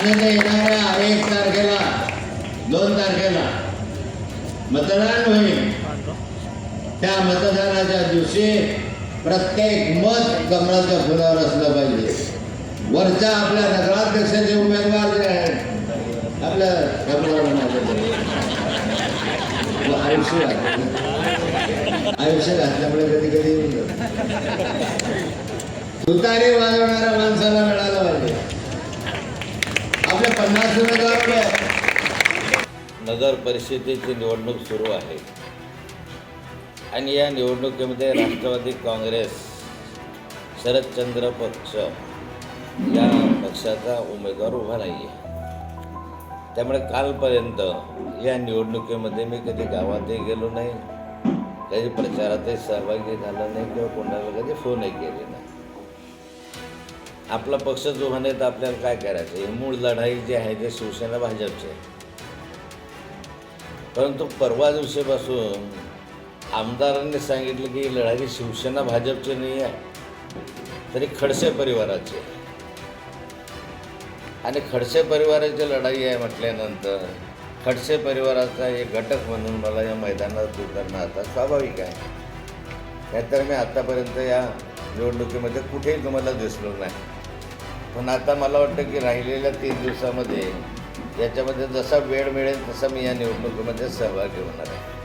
आनंद येणारा एक तारखेला. दोन तारखेला. मतदान होईल. त्या मतदानाच्या दिवशी प्रत्येक मत कमळाच्या फुलावर असलं पाहिजे. वरच्या आपल्या नगराध्यक्षाचे उमेदवार जे आहेत आपल्या आयुष्य आयुष्य घातल्यामुळे कधी कधी येऊन वाजवणार तुतारी माणसाला मिळालं पाहिजे आपले पन्नास नगर परिषदेची निवडणूक सुरू आहे. आणि या निवडणुकीमध्ये राष्ट्रवादी काँग्रेस शरदचंद्र पक्ष या पक्षाचा उमेदवार उभा नाही आहे त्यामुळे कालपर्यंत या निवडणुकीमध्ये मी कधी गावातही गेलो नाही कधी प्रचारातही सहभागी झालो नाही किंवा कोणाला कधी फोनही केले नाही. आपला पक्ष जो म्हणे तर आपल्याला काय करायचं? हे मूळ लढाई जी आहे ते शिवसेना भाजपची आहे. परंतु परवा दिवशीपासून आमदारांनी सांगितलं की ही लढाई शिवसेना भाजपची नाही आहे तरी खडसे परिवाराची आहे. आणि खडसे परिवाराची लढाई आहे म्हटल्यानंतर खडसे परिवाराचा एक घटक म्हणून मला या मैदानात उतरणं आता स्वाभाविक आहे. नाहीतर मी आत्तापर्यंत या निवडणुकीमध्ये कुठेही तुम्हाला दिसलो नाही. पण आता मला वाटतं की राहिलेल्या तीन दिवसामध्ये याच्यामध्ये जसा वेळ मिळेल तसा मी या निवडणुकीमध्ये सहभागी होणार आहे.